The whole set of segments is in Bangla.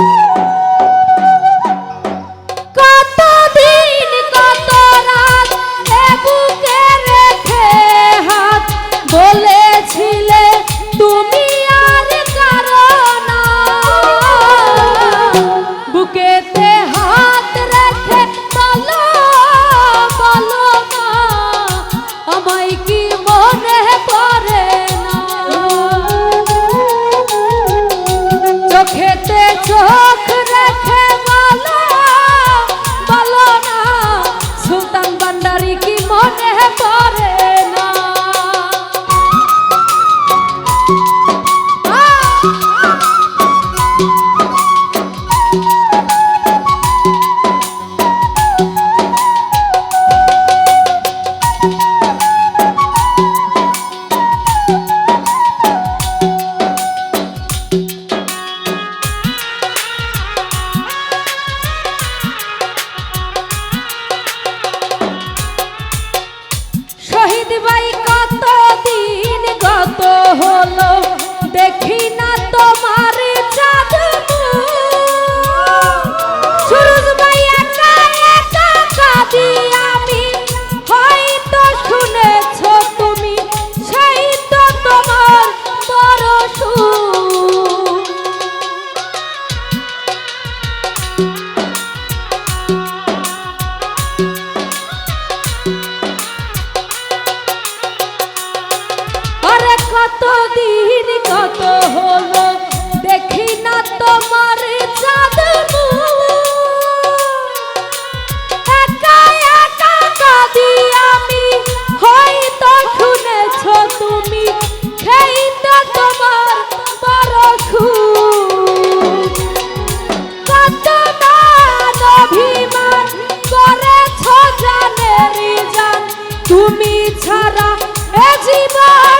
কতদিন তুমি ছাড়া এ জীবন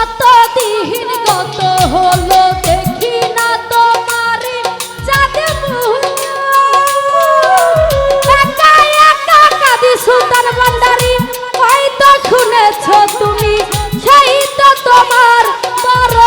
কতদিন কত হলো দেখি না তোমার যাতে একা একা কাঁদি সুতার বান্দারি হয়তো শুনেছ তুমি, সেই তো তোমার বড়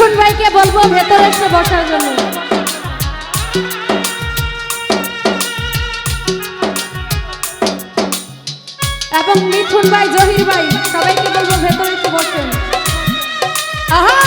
মিঠুন ভাইকে বলব ভেতরে এসে বসার জন্য। এবং মিঠুন ভাই, জহির ভাই, সবাইকে বলব ভেতরে এসে বসেন। আহা!